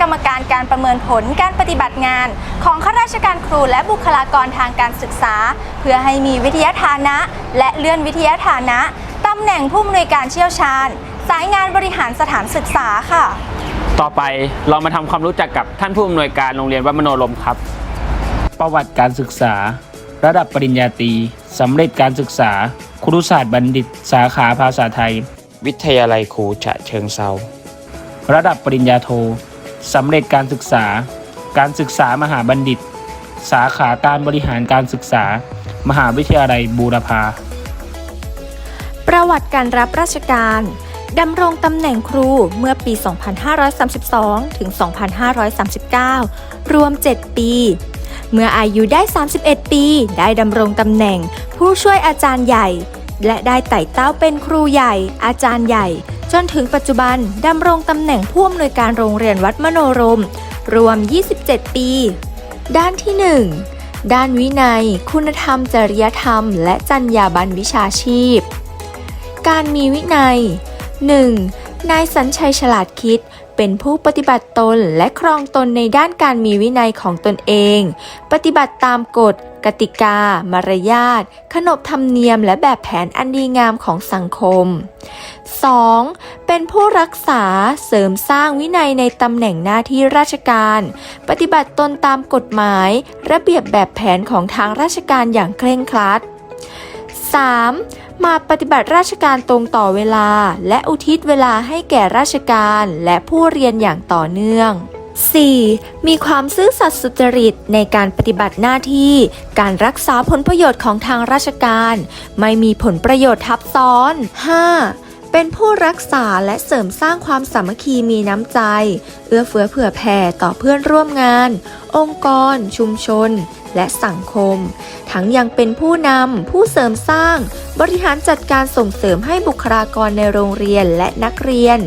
กรรมการการประเมินผลการปฏิบัติงาน ของข้าราชการครูและบุคลากรทางการศึกษา เพื่อให้มีวิทยาฐานะ และเลื่อนวิทยาฐานะตำแหน่งผู้อำนวยการเชี่ยวชาญ สายงานบริหารสถานศึกษาค่ะ ต่อไปเรามาทำความรู้จักกับท่านผู้อำนวยการโรงเรียนวัดมโนรมครับ ประวัติการศึกษา ระดับปริญญาตรีสำเร็จการศึกษา ครุศาสตร์บัณฑิต สาขาภาษาไทย วิทยาลัยครูฉะเชิงเซาระดับปริญญาโท สำเร็จการศึกษา การศึกษามหาบัณฑิต สาขาการบริหารการศึกษา มหาวิทยาลัยบูรพา ประวัติการรับราชการดำรงตำแหน่งครูเมื่อปี 2532 ถึง 2539 รวม 7 ปี เมื่ออายุได้ 31 ปี ได้ดำรงตำแหน่งผู้ช่วยอาจารย์ใหญ่ และได้ไต่เต้าเป็นครูใหญ่ อาจารย์ใหญ่ จนถึงปัจจุบันดำรงตำแหน่งผู้อำนวยการโรงเรียนวัดมโนรม รวม 27 ปี ด้านที่ 1 ด้านวินัย คุณธรรม จริยธรรม และจรรยาบรรณวิชาชีพ การมีวินัย 1. นายสัญชัยฉลาดคิด เป็นผู้ปฏิบัติตนและครองตนในด้านการมีวินัยของตนเอง ปฏิบัติตามกฎ กติกา มารยาท ขนบธรรมเนียม และแบบแผนอันดีงามของสังคม 2. เป็นผู้รักษาเสริมสร้างวินัยในตำแหน่งหน้าที่ราชการ ปฏิบัติตนตามกฎหมาย ระเบียบแบบแผนของทางราชการอย่างเคร่งครัด 3. มาปฏิบัติราชการตรงต่อเวลา และอุทิศเวลาให้แก่ราชการและผู้เรียนอย่างต่อเนื่อง 4. มีความซื่อสัตย์สุจริตในการปฏิบัติหน้าที่ การรักษาผลประโยชน์ของทางราชการ ไม่มีผลประโยชน์ทับซ้อน 5. เป็นผู้รักษาและเสริมสร้างความสามัคคีมีน้ำใจ เอื้อเฟื้อเผื่อแผ่ต่อเพื่อนร่วมงาน องค์กร ชุมชน และสังคม ทั้งยังเป็นผู้นำผู้เสริมสร้าง บริหารจัดการส่งเสริมให้บุคลากรในโรงเรียนและนักเรียน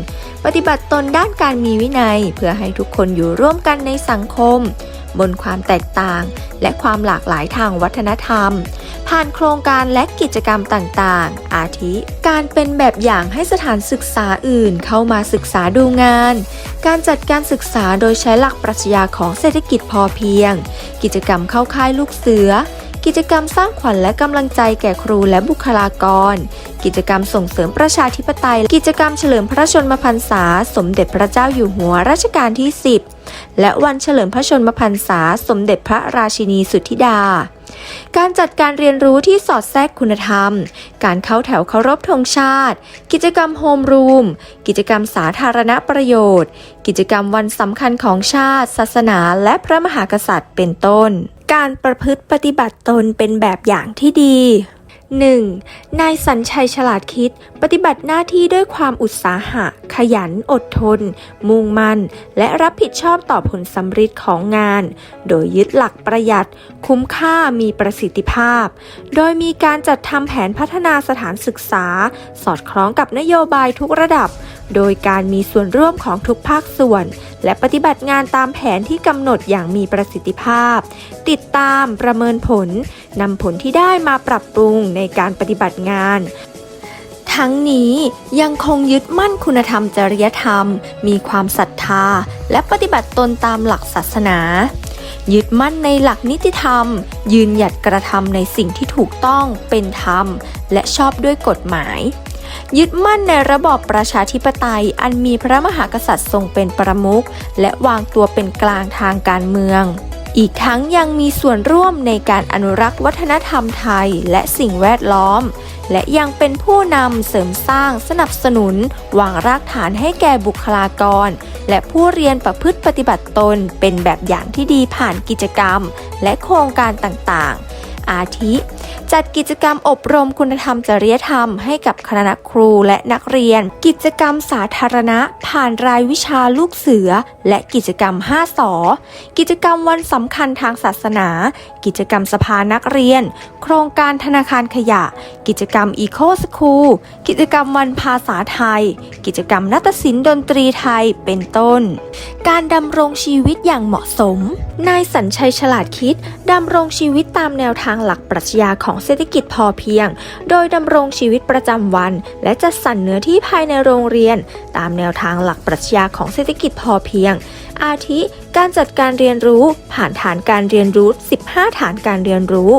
ปฏิบัติตนด้านการมีวินัย เพื่อให้ทุกคนอยู่ร่วมกันในสังคม บนความแตกต่าง และความหลากหลายทางวัฒนธรรม ผ่านโครงการและกิจกรรมต่างๆ อาทิ การเป็นแบบอย่างให้สถานศึกษาอื่นเข้ามาศึกษาดูงาน การจัดการศึกษาโดยใช้หลักปรัชญาของเศรษฐกิจพอเพียง กิจกรรมเข้าค่ายลูกเสือกิจกรรมสร้างขวัญและกำลังใจแก่ครูและบุคลากร กิจกรรมส่งเสริมประชาธิปไตย กิจกรรมเฉลิมพระชนมพรรษา สมเด็จพระเจ้าอยู่หัวรัชกาลที่ 10 และวันเฉลิมพระชนมพรรษาสมเด็จพระราชินีสุทธิดา การจัดการเรียนรู้ที่สอดแทรกคุณธรรม การเข้าแถวเคารพธงชาติ กิจกรรมโฮมรูม กิจกรรมสาธารณประโยชน์ กิจกรรมวันสำคัญของชาติ ศาสนา และพระมหากษัตริย์เป็นต้น การประพฤติปฏิบัติตนเป็นแบบอย่างที่ดี 1. นายสัญชัยฉลาดคิด ปฏิบัติหน้าที่ด้วยความอุตสาหะ ขยันอดทน มุ่งมั่น และรับผิดชอบต่อผลสำฤทธิ์ของงาน โดยยึดหลักประหยัด คุ้มค่ามีประสิทธิภาพ โดยมีการจัดทำแผนพัฒนาสถานศึกษา สอดคล้องกับนโยบายทุกระดับ โดยการมีส่วนร่วมของทุกภาคส่วน และปฏิบัติงานตามแผนที่กำหนดอย่างมีประสิทธิภาพ ติดตามประเมินผลนำผลที่ได้มาปรับปรุงในการปฏิบัติงาน ทั้งนี้ยังคงยึดมั่นคุณธรรมจริยธรรม มีความศรัทธา และปฏิบัติตนตามหลักศาสนา ยึดมั่นในหลักนิติธรรม ยืนหยัดกระทำในสิ่งที่ถูกต้องเป็นธรรม และชอบด้วยกฎหมาย ยึดมั่นในระบอบประชาธิปไตย อันมีพระมหากษัตริย์ทรงเป็นประมุขและวางตัวเป็นกลางทางการเมือง อีกทั้งยังมีส่วนร่วมในการอนุรักษ์วัฒนธรรมไทยและสิ่งแวดล้อม และยังเป็นผู้นำเสริมสร้างสนับสนุน วางรากฐานให้แก่บุคลากร และผู้เรียนประพฤติปฏิบัติตนเป็นแบบอย่างที่ดีผ่านกิจกรรม และโครงการต่างๆ อาทิจัดกิจกรรมอบรมคุณธรรมจริยธรรมให้กับคณะครูและนักเรียน กิจกรรมสาธารณะ ผ่านรายวิชาลูกเสือ และกิจกรรม 5สอกิจกรรมวันสำคัญทางศาสนา กิจกรรมสภานักเรียน โครงการธนาคารขยะ กิจกรรมอีโคสคูลกิจกรรมวันภาษาไทย กิจกรรมนาฏศิลป์ดนตรีไทยเป็นต้น การดำรงชีวิตอย่างเหมาะสม นายสัญชัยฉลาดคิดดำรงชีวิตตามแนวทางหลักปรัชญาของเศรษฐกิจพอเพียง โดยดำรงชีวิตประจำวัน และจัดสรรเนื้อที่ภายในโรงเรียน ตามแนวทางหลักปรัชญาของเศรษฐกิจพอเพียง อาทิ การจัดการเรียนรู้ ผ่านฐานการเรียนรู้ 15 ฐานการเรียนรู้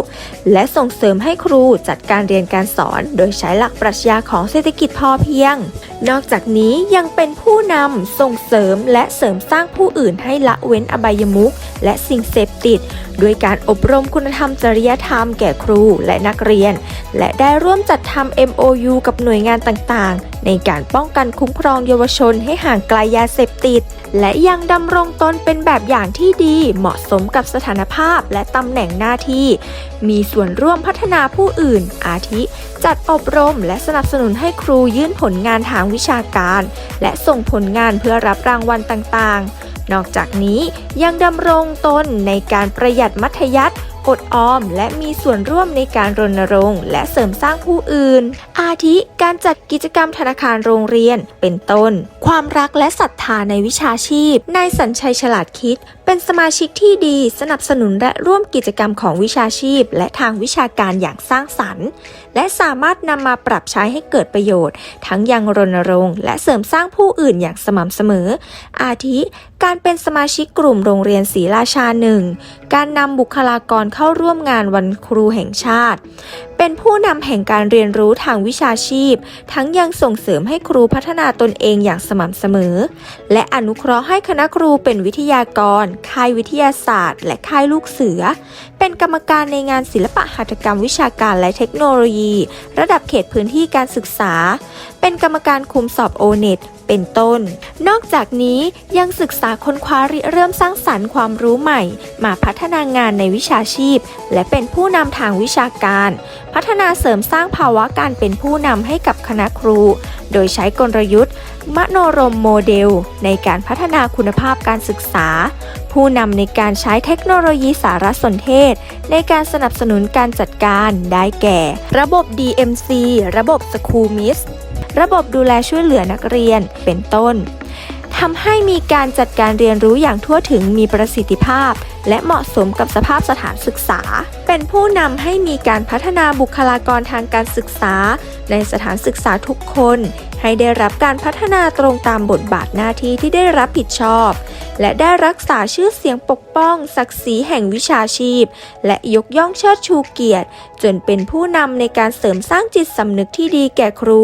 และส่งเสริมให้ครูจัดการเรียนการสอน โดยใช้หลักปรัชญาของเศรษฐกิจพอเพียง นอกจากนี้ยังเป็นผู้นำส่งเสริมและเสริมสร้างผู้อื่นให้ละเว้นอบายมุขและสิ่งเสพติดด้วยการอบรมคุณธรรมจริยธรรมแก่ครูและนักเรียน และได้ร่วมจัดทำ MOU กับหน่วยงานต่างๆ ในการป้องกันคุ้มครองเยาวชนให้ห่างไกลยาเสพติด และยังดำรงตนเป็นแบบอย่างที่ดีเหมาะสมกับสถานภาพและตำแหน่งหน้าที่ มีส่วนร่วมพัฒนาผู้อื่น อาทิ จัดอบรมและสนับสนุนให้ครูยื่นผลงานทางวิชาการ และส่งผลงานเพื่อรับรางวัลต่างๆ นอกจากนี้ยังดำรงตนในการประหยัดมัธยัติอดออมและมีส่วนร่วมในการรณรงค์และเสริมสร้างผู้อื่น อาทิ การจัดกิจกรรมธนาคารโรงเรียน เป็นต้น ความรักและศรัทธาในวิชาชีพ นายสัญชัยฉลาดคิด เป็นสมาชิกที่ดีสนับสนุนและร่วมกิจกรรมของวิชาชีพ และทางวิชาการอย่างสร้างสรรค์ และสามารถนำมาปรับใช้ให้เกิดประโยชน์ ทั้งยังรณรงค์และเสริมสร้างผู้อื่นอย่างสม่ำเสมอ อาทิ การเป็นสมาชิกกลุ่มโรงเรียนศรีราชาหนึ่งการนำบุคลากรเข้าร่วมงานวันครูแห่งชาติ เป็นผู้นำแห่งการเรียนรู้ทางวิชาชีพ ทั้งยังส่งเสริมให้ครูพัฒนาตนเองอย่างสม่ำเสมอ และอนุเคราะห์ให้คณะครูเป็นวิทยากรค่ายวิทยาศาสตร์ และค่ายลูกเสือ เป็นกรรมการในงานศิลปะหัตถกรรมวิชาการและเทคโนโลยี ระดับเขตพื้นที่การศึกษา เป็นกรรมการคุมสอบโอเน็ตเป็นต้น นอกจากนี้ยังศึกษาค้นคว้าริเริ่มสร้างสรรค์ความรู้ใหม่ มาพัฒนางานในวิชาชีพ และเป็นผู้นำทางวิชาการ พัฒนาเสริมสร้างภาวะการเป็นผู้นำให้กับคณะครู โดยใช้กลยุทธ์ มโนรมโมเดล ในการพัฒนาคุณภาพการศึกษา ผู้นำในการใช้เทคโนโลยีสารสนเทศ ในการสนับสนุนการจัดการได้แก่ ระบบ DMC ระบบ School Miss ระบบดูแลช่วยเหลือนักเรียน เป็นต้นทำให้มีการจัดการเรียนรู้อย่างทั่วถึงมีประสิทธิภาพและเหมาะสมกับสภาพสถานศึกษา เป็นผู้นำให้มีการพัฒนาบุคลากรทางการศึกษา ในสถานศึกษาทุกคน ให้ได้รับการพัฒนาตรงตามบทบาทหน้าที่ที่ได้รับผิดชอบ และได้รักษาชื่อเสียงปกป้อง ศักดิ์ศรีแห่งวิชาชีพ และยกย่องเชิดชูเกียรติ จนเป็นผู้นำในการเสริมสร้างจิตสำนึกที่ดีแก่ครู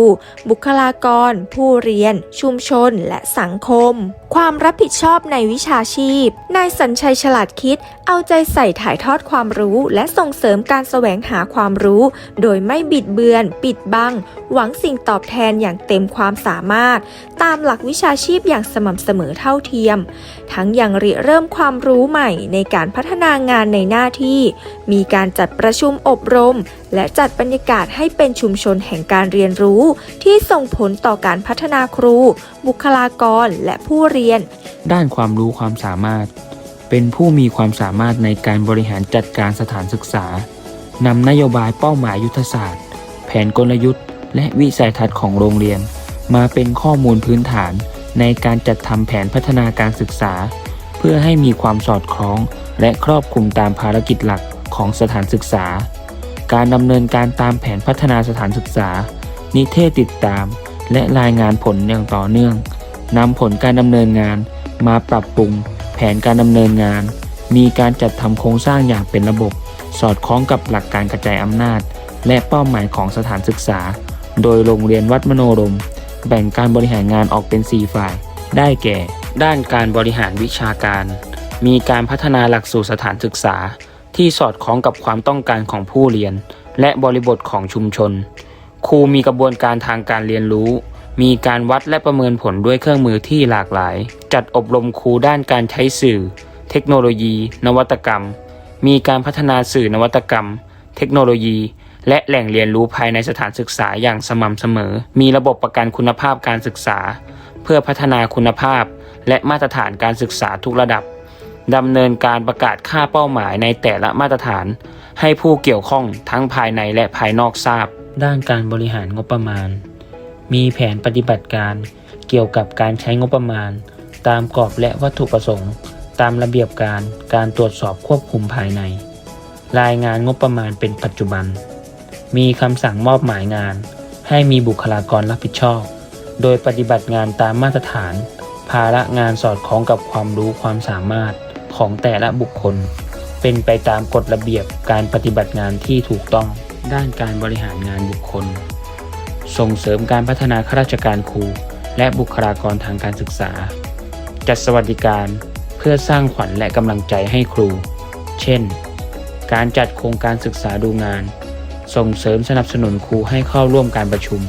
บุคลากร ผู้เรียน ชุมชน และสังคม ความรับผิดชอบในวิชาชีพ นายสัญชัยฉลาดคิด เอาใจใส่ถ่ายทอดความรู้ และส่งเสริมการแสวงหาความรู้ โดยไม่บิดเบือน ปิดบัง หวังสิ่งตอบแทนอย่างเต็มความสามารถ ตามหลักวิชาชีพอย่างสม่ำเสมอเท่าเทียม ทั้งยังริเริ่มความรู้ใหม่ในการพัฒนางานในหน้าที่ มีการจัดประชุมอบรม และจัดบรรยากาศให้เป็นชุมชนแห่งการเรียนรู้ ที่ส่งผลต่อการพัฒนาครู บุคลากรและผู้เรียน ด้านความรู้ความสามารถ เป็นผู้มีความสามารถในการบริหารจัดการสถานศึกษานำนโยบายเป้าหมายยุทธศาสตร์ แผนกลยุทธ์ และวิสัยทัศน์ของโรงเรียน มาเป็นข้อมูลพื้นฐานในการจัดทำแผนพัฒนาการศึกษา เพื่อให้มีความสอดคล้อง และครอบคลุมตามภารกิจหลักของสถานศึกษา การดำเนินการตามแผนพัฒนาสถานศึกษา นิเทศติดตาม และรายงานผลอย่างต่อเนื่องนำผลการดำเนินงาน มาปรับปรุง แผนการดำเนินงาน มีการจัดทำโครงสร้างอย่างเป็นระบบ สอดคล้องกับหลักการกระจายอำนาจ และเป้าหมายของสถานศึกษา โดยโรงเรียนวัดมโนรม แบ่งการบริหารงานออกเป็น 4 ฝ่าย ได้แก่ ด้านการบริหารวิชาการ มีการพัฒนาหลักสูตรสถานศึกษา ที่สอดคล้องกับความต้องการของผู้เรียน และบริบทของชุมชน ครูมีกระบวนการทางการเรียนรู้ มีการวัดและประเมินผลด้วยเครื่องมือที่หลากหลาย จัดอบรมครูด้านการใช้สื่อ เทคโนโลยี นวัตกรรม มีการพัฒนาสื่อนวัตกรรม เทคโนโลยี และแหล่งเรียนรู้ภายในสถานศึกษาอย่างสม่ำเสมอ มีระบบประกันคุณภาพการศึกษา เพื่อพัฒนาคุณภาพ และมาตรฐานการศึกษาทุกระดับ ดำเนินการประกาศค่าเป้าหมายในแต่ละมาตรฐาน ให้ผู้เกี่ยวข้องทั้งภายในและภายนอกทราบ ด้านการบริหารงบประมาณ มีแผนปฏิบัติการเกี่ยวกับการใช้งบประมาณ ตามกรอบและวัตถุประสงค์ ตามระเบียบการการตรวจสอบควบคุมภายใน รายงานงบประมาณเป็นปัจจุบัน มีคำสั่งมอบหมายงาน ให้มีบุคลากรรับผิดชอบ โดยปฏิบัติงานตามมาตรฐาน ภาระงานสอดคล้องกับความรู้ความสามารถ ของแต่ละบุคคล เป็นไปตามกฎระเบียบการปฏิบัติงานที่ถูกต้องด้านการบริหารงานบุคคล ส่งเสริมการพัฒนาข้าราชการครู และบุคลากรทางการศึกษา จัดสวัสดิการเพื่อสร้างขวัญและกำลังใจให้ครู เช่น การจัดโครงการศึกษาดูงาน ส่งเสริมสนับสนุนครูให้เข้าร่วมการประชุม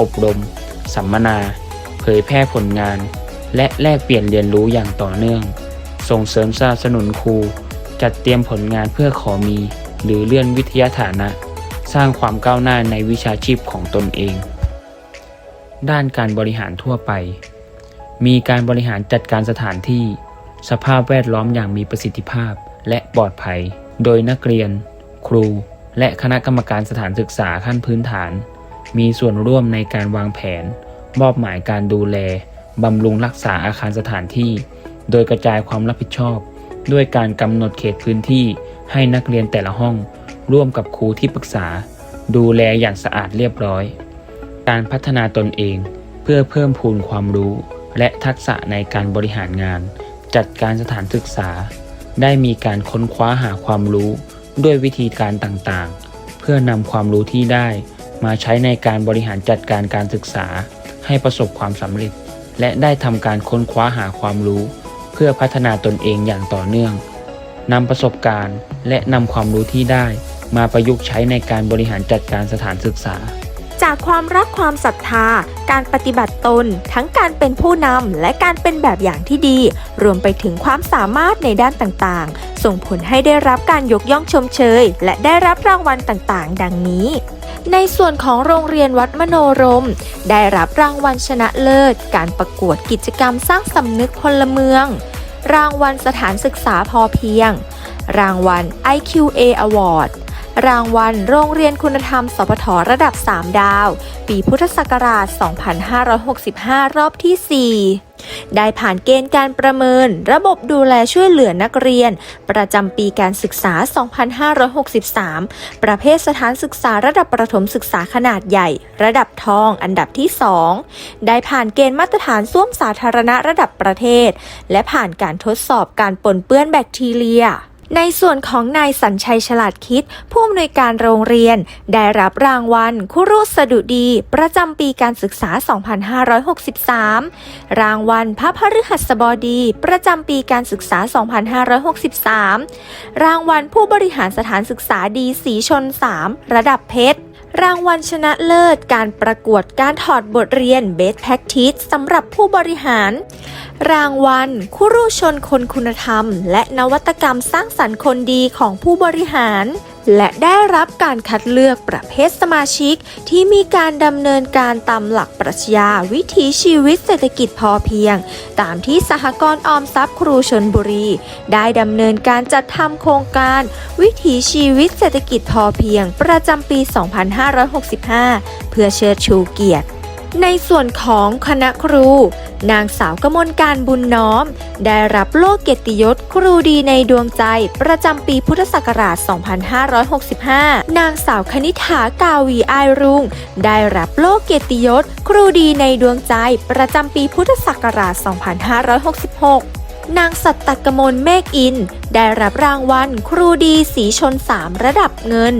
อบรม สัมมนา เผยแพร่ผลงาน และแลกเปลี่ยนเรียนรู้อย่างต่อเนื่อง ส่งเสริมสนับสนุนครู จัดเตรียมผลงานเพื่อขอมี หรือเลื่อนวิทยาฐานะ สร้างความก้าวหน้าในวิชาชีพของตนเอง ด้านการบริหารทั่วไป มีการบริหารจัดการสถานที่ สภาพแวดล้อมอย่างมีประสิทธิภาพและปลอดภัย โดยนักเรียน ครู และคณะกรรมการสถานศึกษาขั้นพื้นฐาน มีส่วนร่วมในการวางแผน มอบหมายการดูแลบำรุงรักษาอาคารสถานที่ โดยกระจายความรับผิดชอบ ด้วยการกำหนดเขตพื้นที่ให้นักเรียนแต่ละห้อง ร่วมกับครูที่ปรึกษา ดูแลอย่างสะอาดเรียบร้อย การพัฒนาตนเองเพื่อเพิ่มพูนความรู้ และทักษะในการบริหารงาน จัดการสถานศึกษา ได้มีการค้นคว้าหาความรู้ ด้วยวิธีการต่างๆ เพื่อนำความรู้ที่ได้ มาใช้ในการบริหารจัดการการศึกษา ให้ประสบความสำเร็จ และได้ทำการค้นคว้าหาความรู้ เพื่อพัฒนาตนเองอย่างต่อเนื่องนำประสบการณ์และนำความรู้ที่ได้มาประยุกต์ใช้ในการบริหารจัดการสถานศึกษา จากความรักความศรัทธา การปฏิบัติตน ทั้งการเป็นผู้นำและการเป็นแบบอย่างที่ดี รวมไปถึงความสามารถในด้านต่างๆ ส่งผลให้ได้รับการยกย่องชมเชย และได้รับรางวัลต่างๆ ดังนี้ ในส่วนของโรงเรียนวัดมโนรม ได้รับรางวัลชนะเลิศ การประกวดกิจกรรมสร้างสำนึกพลเมือง รางวัลสถานศึกษาพอเพียง รางวัล IQA Award รางวัลโรงเรียนคุณธรรม สพทระดับ 3 ดาว ปีพุทธศักราช 2565 รอบที่ 4 ได้ผ่านเกณฑ์การประเมิน ระบบดูแลช่วยเหลือนักเรียน ประจำปีการศึกษา 2563 ประเภทสถานศึกษาระดับประถมศึกษาขนาดใหญ่ ระดับทองอันดับที่ 2 ได้ผ่านเกณฑ์มาตรฐานส้วมสาธารณะระดับประเทศ และผ่านการทดสอบการปนเปื้อนแบคทีเรีย ในส่วนของนายสัญชัยฉลาดคิด ผู้อำนวยการโรงเรียน ได้รับรางวัลคุรุสดุดี ประจำปีการศึกษา 2563 รางวัลพระพฤหัสบดี ประจำปีการศึกษา 2563 รางวัลผู้บริหารสถานศึกษาดีสีชน 3 ระดับเพชร รางวัลชนะเลิศการประกวดการถอดบทเรียน Best Practice สำหรับผู้บริหาร รางวัลคุรุชนคนคุณธรรม และนวัตกรรมสร้างสรรค์คนดีของผู้บริหาร และได้รับการคัดเลือกประเภทสมาชิก ที่มีการดำเนินการตามหลักปรัชญาวิถีชีวิตเศรษฐกิจพอเพียง ตามที่สหกรณ์ออมทรัพย์ครูชนบุรี ได้ดำเนินการจัดทำโครงการ วิถีชีวิตเศรษฐกิจพอเพียง ประจำปี 2565 เพื่อเชิดชูเกียรติ ในส่วนของคณะครู นางสาวกมลการบุญน้อม ได้รับโล่เกียรติยศครูดีในดวงใจ ประจำปีพุทธศักราช 2565 นางสาวคณิ t ากาวีอายรุ่ง ได้รับโล่เกียรติยศครูดีในดวงใจ ประจำปีพุทธศักราช 2566 นางสัตตกมลเมฆอิน ได้รับรางวัลครูดีสีชน3ระดับเงิน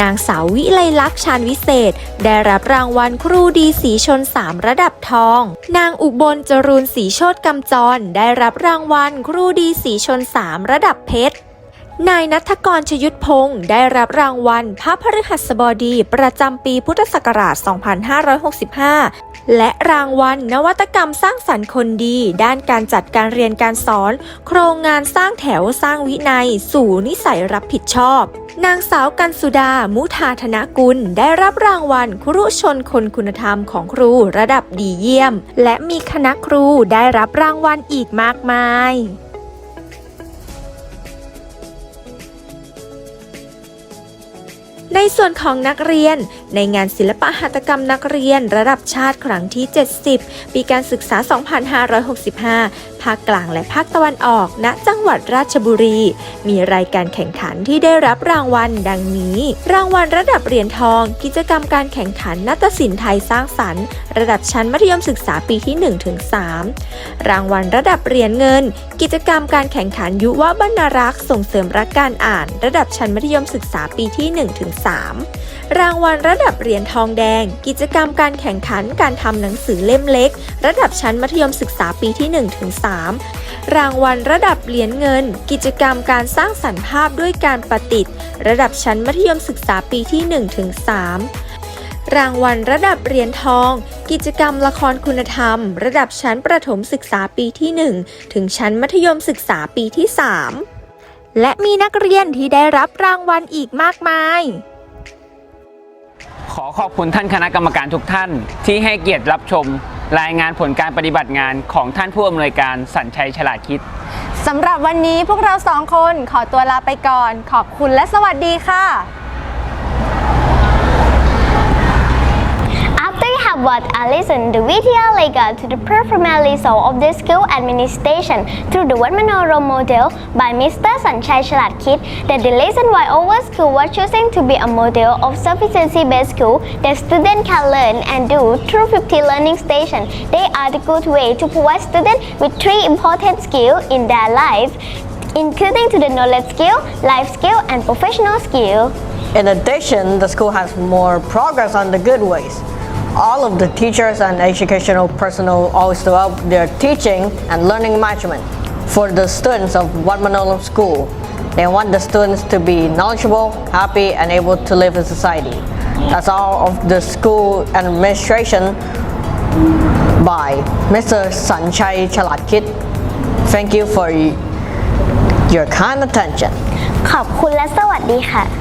นางสาววิไลลักษณ์ชาญวิเศษ ได้รับรางวัลครูดีสีชน3ระดับทอง นางอุบลจรูนสีโชตกำจร ได้รับรางวัลครูดีสีชน3ระดับเพชร นายนัทกรชยุทธพงศ์ได้รับรางวัลพระพฤหัสบดีประจำปีพุทธศักราช 2565 และรางวัลนวัตกรรมสร้างสรรค์คนดี ด้านการจัดการเรียนการสอน โครงงานสร้างแถวสร้างวินัย สู่นิสัยรับผิดชอบ นางสาวกันสุดา มุทาธนกุล ได้รับรางวัลครุชนคนคุณธรรมของครูระดับดีเยี่ยม และมีคณะครูได้รับรางวัลอีกมากมาย ในส่วนของนักเรียน ในงานศิลปะหัตถกรรมนักเรียนระดับชาติครั้งที่ 70 ปีการศึกษา 2565 ภาคกลางและภาคตะวันออก ณ จังหวัดราชบุรี มีรายการแข่งขันที่ได้รับรางวัลดังนี้ รางวัลระดับเหรียญทอง กิจกรรมการแข่งขันนาฏศิลป์ไทยสร้างสรรค์ ระดับชั้นมัธยมศึกษาปีที่ 1-3 รางวัลระดับเหรียญเงิน กิจกรรมการแข่งขันยุวบรรณรักษ์ส่งเสริมรักการอ่าน ระดับชั้นมัธยมศึกษาปีที่ 1-3 รางวัลระดับเหรียญทองแดง กิจกรรมการแข่งขันการทำหนังสือเล่มเล็ก ระดับชั้นมัธยมศึกษาปีที่ 1-3 รางวัลระดับเหรียญเงิน กิจกรรมการสร้างสรรค์ภาพด้วยการประดิษฐ์ระดับชั้นมัธยมศึกษาปีที่ 1-3รางวัลระดับเหรียญทอง กิจกรรมละครคุณธรรม ระดับชั้นประถมศึกษาปีที่ 1 ถึงชั้นมัธยมศึกษาปีที่ 3 และมีนักเรียนที่ได้รับรางวัลอีกมากมาย ขอขอบคุณท่านคณะกรรมการทุกท่าน ที่ให้เกียรติรับชม รายงานผลการปฏิบัติงานของท่านผู้อำนวยการสัญชัยฉลาดคิด สำหรับวันนี้พวกเราสองคนขอตัวลาไปก่อน ขอบคุณและสวัสดีค่ะ have watched and listened the video legal to the performance of the school administration through the one Manoro model by Mr. Sanchai Chalatkit, that the reason why our school was choosing to be a model of sufficiency-based school that students can learn and do through 50 learning stations. They are the good way to provide students with three important skills in their life, including to the knowledge skill, life skill, and professional skill. In addition, the school has more progress on the good ways All of the teachers and educational personnel always develop their teaching and learning management for the students of Wat Manolam School. They want the students to be knowledgeable, happy, and able to live in society. That's all of the school administration by Mr. Sanchai Chalatkit. Thank you for your kind attention. ขอบคุณและสวัสดีค่ะ